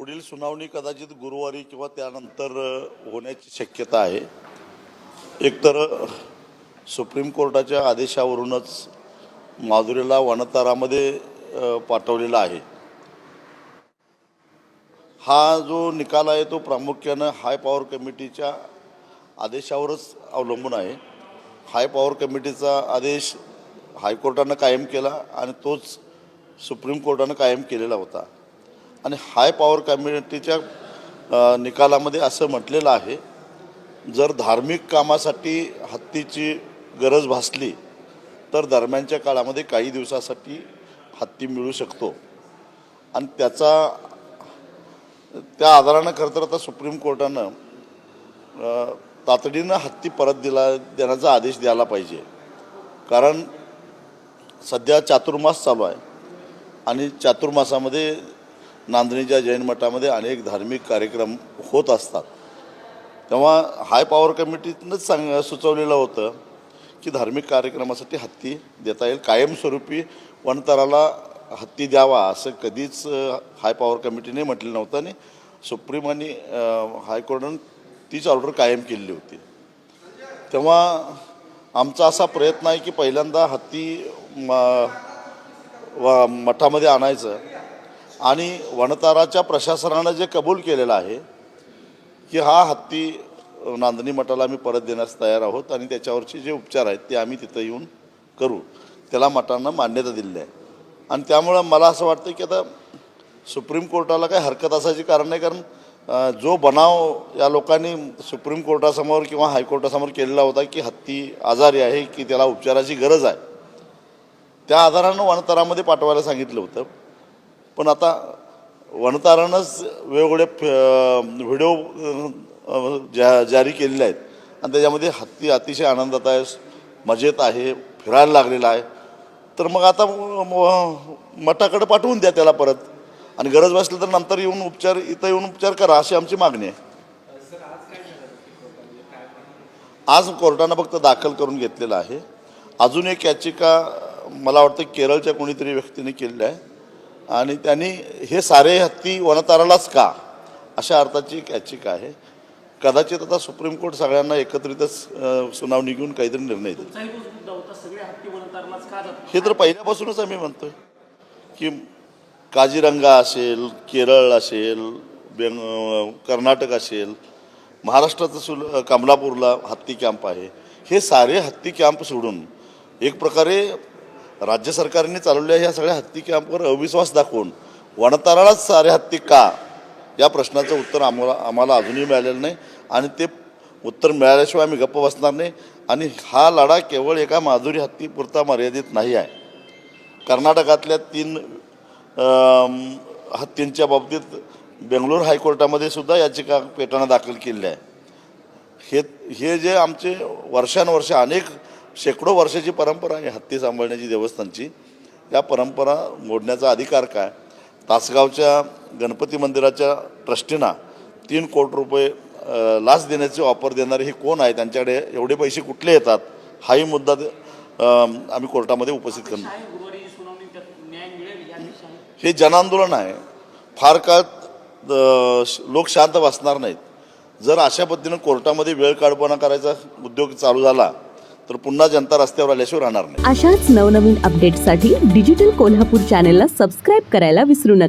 पुढील सुनावणी कदाचित गुरुवारी किंवा त्यानंतर होण्याची शक्यता आहे. एकतर सुप्रीम कोर्टाच्या आदेशावरूनच माधुरीला वनतारामध्ये पाठवलेला आहे. हा जो निकाल आहे तो प्रामुख्यानं हाय पॉवर कमिटीच्या आदेशावरच अवलंबून आहे. हाय पॉवर कमिटीचा आदेश हायकोर्टानं कायम केला आणि तोच सुप्रीम कोर्टानं कायम केलेला होता. आणि हाय पॉवर कम्युनिटीच्या निकालामध्ये असं म्हटलेलं आहे जर धार्मिक कामासाठी हत्तीची गरज भासली तर दरम्यानच्या काळामध्ये काही दिवसासाठी हत्ती मिळू शकतो. आणि त्याचा त्या आधारानं खरं तर आता सुप्रीम कोर्टानं तातडीनं हत्ती परत दिला देण्याचा आदेश द्यायला पाहिजे. कारण सध्या चातुर्मास चालू आहे. आणि चातुर्मासामध्ये नांदणीच्या जैन मठामध्ये अनेक धार्मिक कार्यक्रम होत असतात. तेव्हा हाय पॉवर कमिटीनंच सांग सुचवलेलं होतं की धार्मिक कार्यक्रमासाठी हत्ती देता येईल. कायमस्वरूपी वनतराला हत्ती द्यावा असं कधीच हाय पॉवर कमिटीने म्हटलं नव्हतं आणि सुप्रीम आणि हायकोर्टानं तीच ऑर्डर कायम केलेली होती. तेव्हा आमचा असा प्रयत्न आहे की पहिल्यांदा हत्ती म मठामध्ये आणायचं. आणि वनताराच्या प्रशासनानं जे कबूल केलेलं आहे की हा हत्ती नांदणी मठाला आम्ही परत देण्यास तयार आहोत आणि त्याच्यावरचे जे उपचार आहेत ते आम्ही तिथं येऊन करू. त्याला मठानं मान्यता दिलेली आहे. आणि त्यामुळं मला असं वाटतं की आता सुप्रीम कोर्टाला काही हरकत असायची कारण नाही कारण जो बनाव या लोकांनी सुप्रीम कोर्टासमोर किंवा हायकोर्टासमोर केलेला होता की हत्ती आजारी आहे की त्याला उपचाराची गरज आहे. त्या आधारानं वनतरामध्ये पाठवायला सांगितलं होतं. पण आता वनतारानंच वेगवेगळे फ- व्हिडिओ जा जारी केलेले आहेत. आणि त्याच्यामध्ये हत्ती अतिशय आनंदात आहे मजेत आहे फिरायला लागलेला आहे. तर मग आता मठाकडे पाठवून द्या त्याला परत. आणि गरज भासली तर नंतर येऊन उपचार इथं येऊन उपचार करा अशी आमची मागणी आहे. आज कोर्टानं फक्त दाखल करून घेतलेलं आहे. अजून एक याचिका मला वाटतं केरळच्या कोणीतरी व्यक्तीने केलेली आहे. आणि त्यांनी हे सारे हत्ती वनतारालाच का? अशा अर्थाची एक याचिका आहे. कदाचित आता सुप्रीम कोर्ट सगळ्यांना एकत्रितच सुनावणी घेऊन काहीतरी निर्णय जातात? हे तर पहिल्यापासूनच आम्ही म्हणतोय की काझीरंगा असेल केरळ असेल बेंग कर्नाटक असेल महाराष्ट्राचं सुल कमलापूरला हत्ती कॅम्प आहे. हे सारे हत्ती कॅम्प सोडून एक प्रकारे राज्य सरकारने चालवलेल्या ह्या सगळ्या हत्ती कॅम्पवर अविश्वास दाखवून वनतारालाच सारे हत्ती का? या प्रश्नाचं उत्तर आम्हाला आम्हाला अजूनही मिळालेलं नाही. आणि ते उत्तर मिळाल्याशिवाय आम्ही गप्प बसणार नाही. आणि हा लढा केवळ एका माधुरी हत्तीपुरता मर्यादित नाही आहे. कर्नाटकातल्या तीन हत्तींच्या बाबतीत बेंगलोर हायकोर्टामध्ये सुद्धा याचिका पेटानं दाखल केलेल्या आहे. हे हे जे आमचे वर्षानुवर्ष अनेक शेकडो वर्षाची परंपरा आहे हत्ती सांभाळण्याची देवस्थानची. या परंपरा मोडण्याचा अधिकार काय? तासगावच्या गणपती मंदिराच्या ट्रस्टीना तीन कोटी रुपये लाच देण्याचे ऑफर देणारे हे कोण आहे? त्यांच्याकडे एवढे पैसे कुठले येतात? हाही मुद्दा आम्ही कोर्टामध्ये उपस्थित करणार. आहे हे जनआंदोलन आहे. फार काळ लोक शांत बसणार नाहीत. जर अशा पद्धतीनं कोर्टामध्ये वेळ काढपणा करायचा उद्योग चालू झाला तर पुन्हा जनता रस्त्यावर आल्याशिवाय राहणार नाही. अशाच नवनवीन अपडेट्ससाठी डिजिटल कोल्हापूर चॅनेलला सबस्क्राईब करायला विसरू नका.